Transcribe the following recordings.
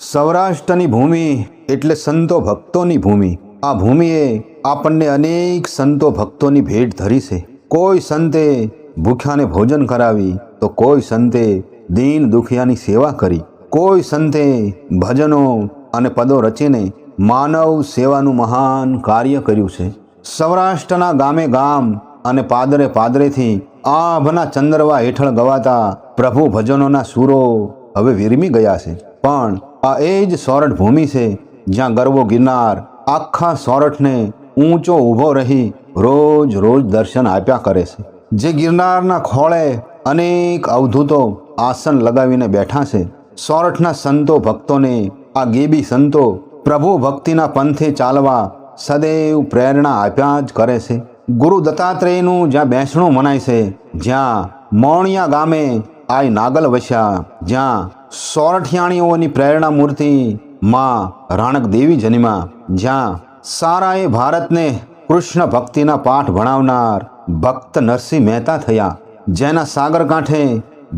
સૌરાષ્ટ્રની ભૂમિ એટલે સંતો ભક્તોની ભૂમિ. આ ભૂમિએ આપણને અનેક સંતો ભક્તોની ભેટ ધરી છે. કોઈ સંતે ભૂખ્યાને ભોજન કરાવી, તો કોઈ સંતે દીન દુખિયાની સેવા કરી. કોઈ સંતે ભજનો અને પદો રચીને માનવ સેવાનું મહાન કાર્ય કર્યું છે. સૌરાષ્ટ્રના ગામે ગામ અને પાદરે પાદરેથી આભના ચંદ્રવા હેઠળ ગવાતા પ્રભુ ભજનોના સૂરો હવે વિરમી ગયા છે. પણ આ એ જ સોરઠ ભૂમિ છે, જ્યાં ગરવો ગિરનાર આખા સોરઠને ઊંચો ઊભો રહી રોજ રોજ દર્શન આપ્યા કરે છે. જે ગિરનારના ખોળે અનેક અવધૂતો આસન લગાવીને બેઠા છે. સોરઠના સંતો ભક્તોને આ ગેબી સંતો પ્રભુ ભક્તિના પંથે ચાલવા સદૈવ પ્રેરણા આપ્યા જ કરે છે. ગુરુ દત્તાત્રેયનું જ્યાં બેસણું મનાય છે, જ્યાં મોણિયા ગામે આય નાગલ વસ્યા, જ્યાં સોરઠિયાણીઓની પ્રેરણા મૂર્તિ માં રાણક દેવી જન્મા, જ્યાં સારાએ ભારતને કૃષ્ણ ભક્તિના પાઠ ભણાવનાર ભક્ત નરસિંહ મહેતા થયા. જેના સાગર કાંઠે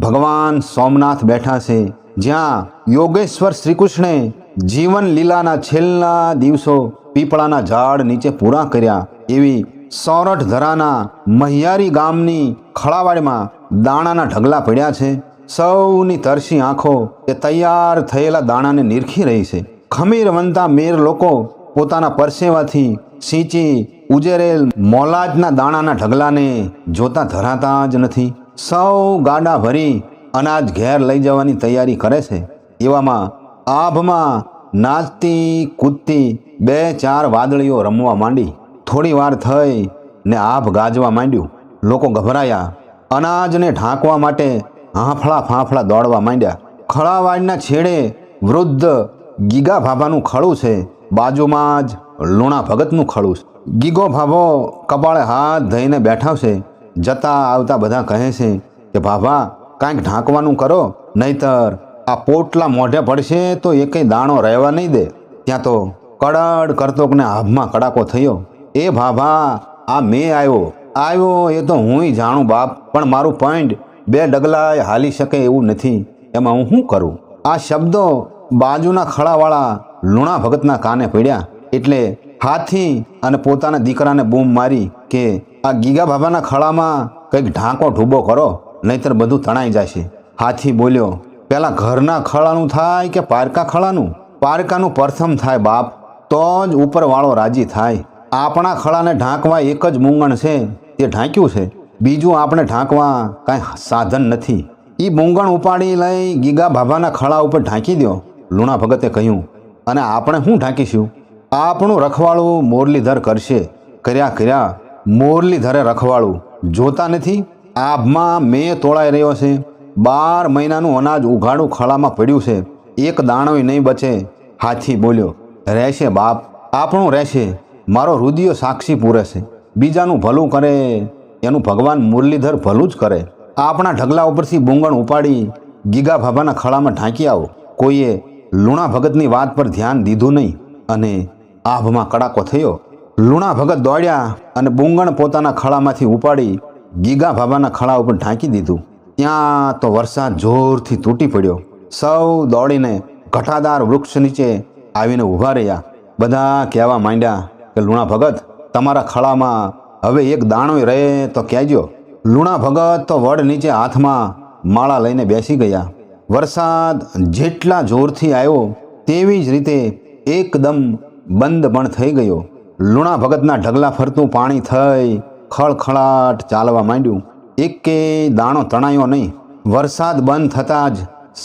ભગવાન સોમનાથ બેઠા છે, જ્યાં યોગેશ્વર શ્રીકૃષ્ણે જીવન લીલાના છેલ્લા દિવસો પીપળાના ઝાડ નીચે પૂરા કર્યા. એવી સોરઠ ધરાના મહિયારી ગામની ખળાવાડીમાં દાણાના ઢગલા પડ્યા છે. સૌની તરસી આંખો એ તૈયાર થયેલા દાણાને નિરખી રહી છે. ખમીર વનતા મેર લોકો પોતાના પરસેવાથી સીંચી, ઉજેરેલ મોલાજના દાણાના ઢગલાને જોતા ધરાતા જ નથી. સૌ ગાડા ભરી અનાજ ઘેર લઈ જવાની તૈયારી કરે છે. એવામાં આભમાં નાચતી, કૂદતી બે ચાર વાદળીઓ રમવા માંડી. થોડી વાર થઈ ને આભ ગાજવા માંડ્યું. લોકો ગભરાયા. અનાજને ઢાંકવા માટે હાંફળા ફાંફળા દોડવા માંડ્યા. ખળાવાડના છેડે વૃદ્ધ ગીગા ભાભાનું ખળું છે. બાજુમાં જ લુણા ભગતનું ખળું છે. ગીગો ભાભો કપાળે હાથ ધઈને બેઠા છે. જતા આવતા બધા કહે છે કે, ભાભા, કાંઈક ઢાંકવાનું કરો, નહીતર આ પોટલા મોઢે પડશે તો એકેય દાણો રહેવા નહીં દે. ત્યાં તો કડડ કરતો ને આભમાં કડાકો થયો. એ ભાભા, આ મેં આવ્યો આવ્યો એ તો હુંય જાણું બાપ, પણ મારું પોઈન્ટ બે ડગલાએ હાલી શકે એવું નથી. એમાં હું શું કરું? આ શબ્દો બાજુના ખળાવાળા લુણા ભગતના કાને પડ્યા. એટલે હાથી અને પોતાના દીકરાને બૂમ મારી કે આ ગીગા બાબાના ખળામાં કંઈક ઢાંકો ઢૂબો કરો, નહીતર બધું તણાઈ જશે. હાથી બોલ્યો પહેલાં ઘરના ખળાનું થાય કે પારકા ખળાનું? પારકાનું પ્રથમ થાય બાપ, તો જ ઉપરવાળો રાજી થાય. આપણા ખળાને ઢાંકવા એક જ મૂંગણ છે, તે ઢાંક્યું છે. બીજું આપણે ઢાંકવા કાંઈ સાધન નથી. એ મૂંગણ ઉપાડી લઈ ગીગા બાબાના ખળા ઉપર ઢાંકી દો લુણા ભગતે કહ્યું, અને આપણે શું ઢાંકીશું? આપણું રખવાળું મોરલીધર કરશે. કર્યા કર્યા, મોરલીધરે રખવાળું. જોતા નથી? આભમાં મેં તોળાઈ રહ્યો છે. બાર મહિનાનું અનાજ ઉઘાડું ખળામાં પડ્યું છે. એક દાણોય નહીં બચે. હાથી બોલ્યો, રહેશે બાપ, આપણું રહેશે. મારો રુદિયો સાક્ષી પૂરે છે. બીજાનું ભલું કરે એનું ભગવાન મુરલીધર ભલું જ કરે. આપણા ઢગલા ઉપરથી બુંગણ ઉપાડી ગીગા ભાભાના ખળામાં ઢાંકી આવો. કોઈએ લુણા ભગતની વાત પર ધ્યાન દીધું નહીં અને આભમાં કડાકો થયો. લુણા ભગત દોડ્યા અને બુંગણ પોતાના ખળામાંથી ઉપાડી ગીગા ભાભાના ખળા ઉપર ઢાંકી દીધું. ત્યાં તો વરસાદ જોરથી તૂટી પડ્યો. સૌ દોડીને ઘટાદાર વૃક્ષ નીચે આવીને ઊભા રહ્યા. બધા કહેવા માંડ્યા કે, લુણા ભગત, તમારા ખળામાં હવે એક દાણોય રહે તો કહેજો, લુણા ભગત તો વડ નીચે હાથમાં માળા લઈને બેસી ગયા. વરસાદ જેટલા જોરથી આવ્યો તેવી જ રીતે એકદમ બંધ પણ થઈ ગયો. લુણા ભગતના ઢગલા ફરતું પાણી થઈ ખળખળાટ ચાલવા માંડ્યું. એકે દાણો તણાયો નહીં. વરસાદ બંધ થતાં જ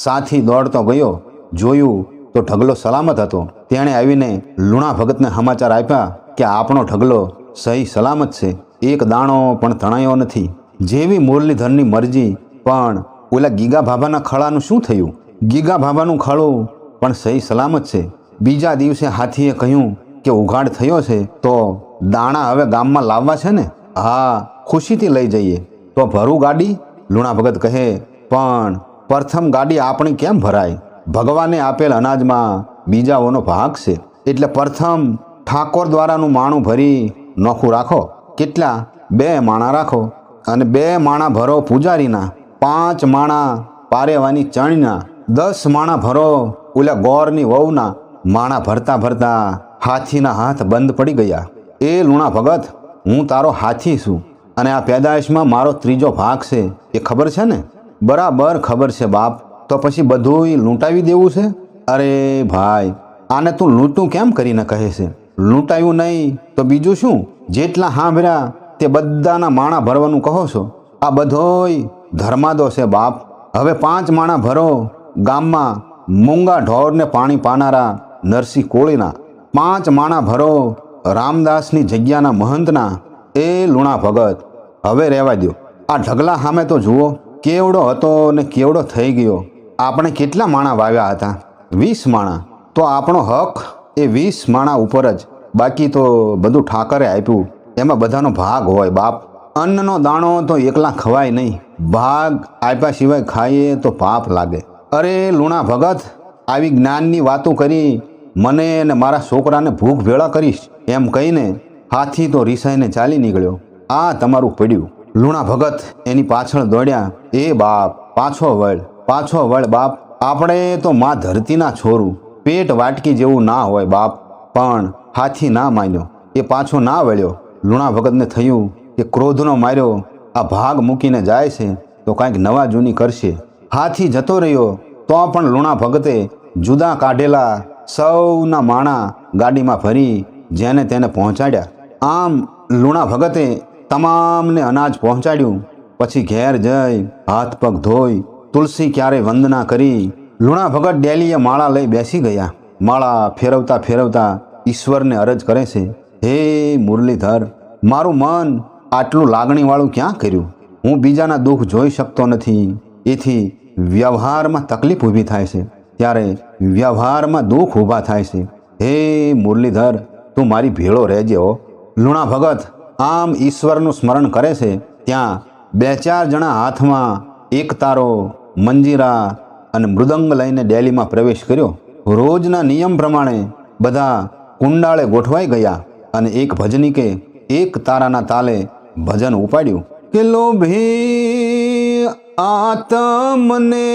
સાથી દોડતો ગયો. જોયું તો ઢગલો સલામત હતો. તેણે આવીને લુણા ભગતને સમાચાર આપ્યા કે આપણો ઢગલો સહી સલામત છે. એક દાણો પણ તણાયો નથી. જેવી મુરલીધરની મરજી, પણ ઓલા ગીગા ભાભાના ખળાનું શું થયું? ગીગા ભાભાનું ખળું પણ સહી સલામત છે. બીજા દિવસે હાથીએ કહ્યું કે ઉઘાડ થયો છે, તો દાણા હવે ગામમાં લાવવા છે ને? હા, ખુશીથી લઈ જઈએ. તો ભરું ગાડી? લુણા ભગત કહે, પણ પ્રથમ ગાડી આપણી કેમ ભરાય? ભગવાને આપેલ અનાજમાં બીજાઓનો ભાગ છે. એટલે પ્રથમ ઠાકોર દ્વારાનું માણું ભરી નોખું રાખો. કેટલા? બે માણા રાખો. અને બે માણા ભરો પૂજારીના. પાંચ માણા પારેવાની ચણીના. દસ માણા ભરો ઓલા ગોરની વહુના. માણા ભરતા ભરતા હાથીના હાથ બંધ પડી ગયા. એ લુણા ભગત, હું તારો હાથી છું. અને આ પેદાશમાં મારો ત્રીજો ભાગ છે. એ ખબર છે ને? બરાબર ખબર છે બાપ. તો પછી બધુંય લૂંટાવી દેવું છે? અરે ભાઈ, આને તું લૂંટું કેમ કરીને કહે છે? લૂંટાયું નહીં તો બીજું શું? જેટલા સાંભળ્યા તે બધાના માણા ભરવાનું કહો છો. આ બધોય ધર્માદો છે બાપ. હવે પાંચ માણા ભરો. ગામમાં મૂંગા ઢોરને પાણી પાનારા નરસિંહ કોળીના પાંચ માણા ભરો. રામદાસની જગ્યાના મહંતના એ લુણા ભગત. હવે રહેવા દો આ ઢગલા સામે તો જુઓ, કેવડો હતો ને કેવડો થઈ ગયો. આપણે કેટલા માણા વાવ્યા હતા? વીસ માણા. તો આપણો હક એ વીસ માણા ઉપર જ. બાકી તો બધું ઠાકરે આપ્યું. એમાં બધાનો ભાગ હોય બાપ. અન્નનો દાણો તો એકલા ખવાય નહીં. ભાગ આપ્યા સિવાય ખાઈએ તો પાપ લાગે. અરે લુણા ભગત, આવી જ્ઞાનની વાતો કરી મને અને મારા છોકરાને ભૂખ ભેળા કરીશ એમ કહીને હાથી તો રિસાઈને ચાલી નીકળ્યો. આ તમારું પડ્યું. લુણા ભગત એની પાછળ દોડ્યા. એ બાપ, પાછો વળ પાછો વળ બાપ. આપણે તો મા ધરતીના છોરું. પેટ વાટકી જેવું ના હોય બાપ, પણ હાથી ના માન્યો. એ પાછો ના વળ્યો. લુણા ભગતને થયું કે ક્રોધનો માર્યો. આ ભાગ મૂકીને જાય છે તો કાંઈક નવા જૂની કરશે. હાથી જતો રહ્યો તો પણ લુણા ભગતે જુદા કાઢેલા સૌના માણા ગાડીમાં ભરી જેને તેને પહોંચાડ્યા. આમ લુણા ભગતે તમામને અનાજ પહોંચાડ્યું. પછી ઘેર જઈ હાથ પગ ધોઈ તુલસી ક્યારે વંદના કરી લુણા ભગત ડેલીએ માળા લઈ બેસી ગયા. માળા ફેરવતા ફેરવતા ઈશ્વરને અરજ કરે છે, હે મુરલીધર, મારું મન આટલું લાગણીવાળું ક્યાં કર્યું? હું બીજાના દુઃખ જોઈ શકતો નથી. એથી વ્યવહારમાં તકલીફ ઊભી થાય છે. ત્યારે વ્યવહારમાં દુઃખ ઊભા થાય છે. હે મુરલીધર, તું મારી ભેળો રહેજે હો. લુણા ભગત આમ ઈશ્વરનું સ્મરણ કરે છે. ત્યાં બે ચાર જણા હાથમાં એક તારો મંજીરા અને મૃદંગ લઈને ડેલીમાં પ્રવેશ કર્યો. રોજના નિયમ પ્રમાણે બધા કુંડાળે ગોઠવાઈ ગયા અને એક ભજનીકે એક તારાના તાલે ભજન ઉપાડ્યું. કે લોભી આતમને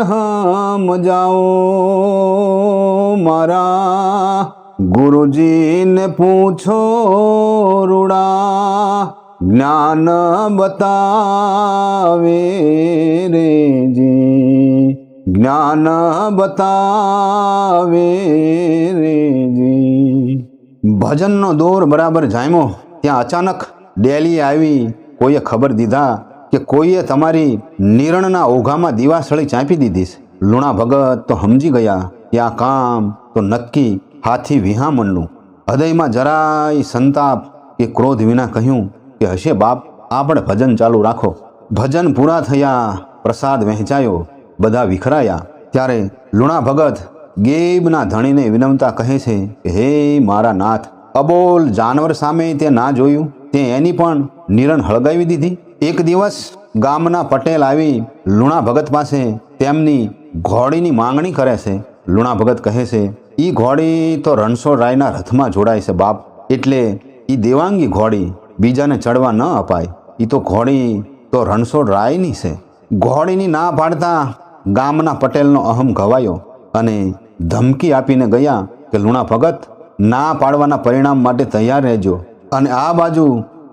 હમ જાઓ મારા ગુરુજીને પૂછો રૂડા જ્ઞાન બતાવે રેજી જ્ઞાન બતાવે રેજી ભજનનો દોર બરાબર જામ્યો, ત્યાં અચાનક ડેલી આવી, કોઈએ ખબર દીધા કે કોઈએ તમારી નિરણના ઓઘામાં દીવાસળી ચાંપી દીધી છે. લુણા ભગત તો સમજી ગયા કે આ કામ તો નક્કી હાથી વિહામણનું હૃદયમાં જરાય સંતાપ કે ક્રોધ વિના કહ્યું કે હશે બાપ આપણે ભજન ચાલુ રાખો. ભજન પૂરા થયા, પ્રસાદ વહેંચાયો. બધા વિખરાયા. ત્યારે લુણા ભગત ગેબના ધણીને વિનમતા કહે છે કે, હે મારા નાથ, અબોલ જાનવર સામે તે ના જોયું? તે એની પણ નિરણ હળગાવી દીધી. એક દિવસ ગામના પટેલ આવી લુણા ભગત પાસે તેમની ઘોડીની માંગણી કરે છે. લુણા ભગત કહે છે એ ઘોડી તો રણછોડ રાયના રથમાં જોડાય છે બાપ. એટલે એ દેવાંગી ઘોડી બીજાને ચડવા ન અપાય. એ તો ઘોડી તો રણછોડ રાયની છે. ઘોડીની ના પાડતા ગામના પટેલનો અહમ ઘવાયો અને ધમકી આપીને ગયા કે, લુણા ભગત, ના પાડવાના પરિણામ માટે તૈયાર રહેજો અને આ બાજુ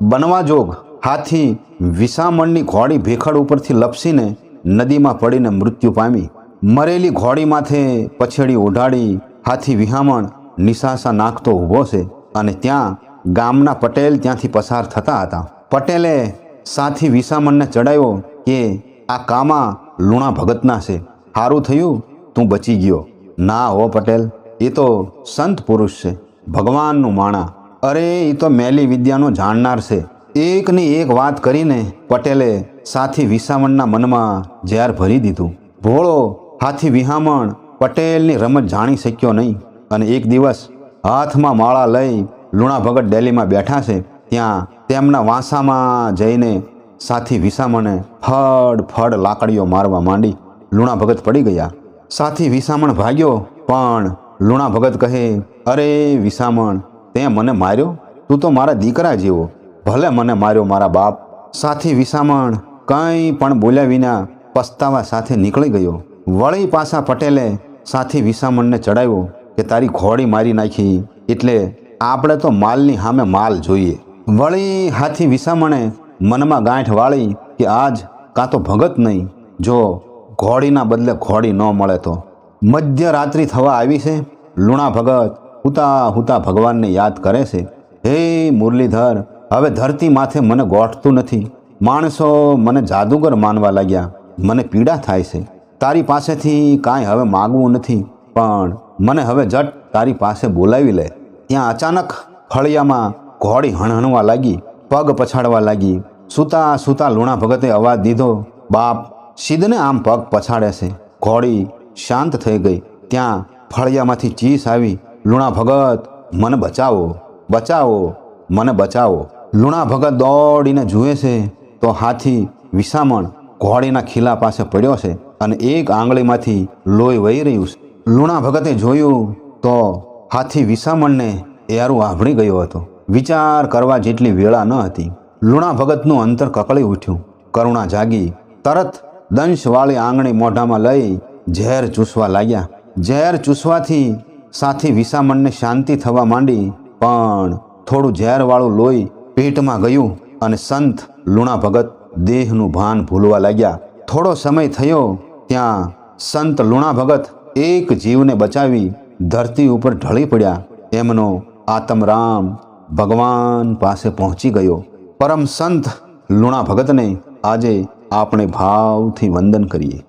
બનવા જોગ. હાથી વિસામણની ઘોડી ભેખડ ઉપરથી લપસીને નદીમાં પડીને મૃત્યુ પામી. મરેલી ઘોડી માથે પછેડી ઓઢાડી હાથી વિહામણ નિશાસા નાખતો ઊભો છે અને ત્યાં ગામના પટેલ ત્યાંથી પસાર થતા હતા. પટેલે સાથી વિસામણને ચડાવ્યો કે, આ કામા લુણા ભગતના છે. સારું થયું, તું બચી ગયો. ના હો પટેલ, એ તો સંત પુરુષ છે. ભગવાનનું માણા. અરે, એ તો મેલી વિદ્યાનો જાણનાર છે. એકની એક વાત કરીને પટેલે સાથી વિસામણના મનમાં ઝેર ભરી દીધું. ભોળો હાથી વિહામણ પટેલની રમત જાણી શક્યો નહીં. અને એક દિવસ હાથમાં માળા લઈ લુણા ભગત ડેલીમાં બેઠા છે. ત્યાં તેમના વાંસામાં જઈને સાથી વિસામણે ફડ ફડ લાકડીઓ મારવા માંડી લુણા ભગત પડી ગયા. સાથી વિસામણ ભાગ્યો, પણ લુણા ભગત કહે, અરે વિસામણ, તે મને માર્યો? તું તો મારા દીકરા જેવો. ભલે મને માર્યો મારા બાપ. સાથી વિસામણ કંઈ પણ બોલ્યા વિના પસ્તાવા સાથે નીકળી ગયો. વળી પાછા પટેલે સાથી વિસામણને ચડાવ્યો કે, તારી ઘોડી મારી નાખી, એટલે આપણે તો માલની સામે માલ જોઈએ. વળી હાથી વિસામણે મનમાં ગાંઠ વાળી કે આજ કાં તો ભગત નહીં, જો ઘોડીના બદલે ઘોડી ન મળે તો. મધ્યરાત્રિ થવા આવી છે, લુણા ભગત હુતા હુતા ભગવાનને યાદ કરે છે. હે મુરલીધર, હવે ધરતી માથે મને ગોઠતું નથી. માણસો મને જાદુગર માનવા લાગ્યા. મને પીડા થાય છે. તારી પાસેથી કાંઈ હવે માગવું નથી. પણ મને હવે જટ તારી પાસે બોલાવી લે. ત્યાં અચાનક ફળિયામાં ઘોડી હણહણવા લાગી. પગ પછાડવા લાગી. સૂતા સૂતા લુણા ભગતે અવાજ દીધો, બાપ સિદ્ધને આમ પગ પછાડે છે. ઘોડી શાંત થઈ ગઈ. ત્યાં ફળિયામાંથી ચીસ આવી. લુણા ભગત, મને બચાવો બચાવો, મને બચાવો. લુણા ભગત દોડીને જુએ છે, તો હાથી વિસામણ ઘોડીના ખીલા પાસે પડ્યો છે અને એક આંગળીમાંથી લોહી વહી રહ્યું છે. લુણા ભગતે જોયું તો હાથી વિસામણને એરું આભળી ગયો હતો. વિચાર કરવા જેટલી વેળા ન હતી, લુણા ભગતનું અંતર કકળી ઉઠ્યું. કરુણા જાગી, તરત દંશવાળી આંગળી મોઢામાં લઈ ઝેર ચૂસવા લાગ્યા. ઝેર ચૂસવાથી સાથી વિસામણને શાંતિ થવા માંડી, પણ થોડું ઝેરવાળું લોહી પેટમાં ગયું અને સંત લુણા ભગત દેહનું ભાન ભૂલવા લાગ્યા. થોડો સમય થયો, ત્યાં સંત લુણા ભગત એક જીવને બચાવી ધરતી ઉપર ઢળી પડ્યા. એમનો આત્મરામ ભગવાન પાસે પહોંચી ગયો. પરમ સંત લુણા ભગતને આજે આપણે ભાવથી વંદન કરીએ.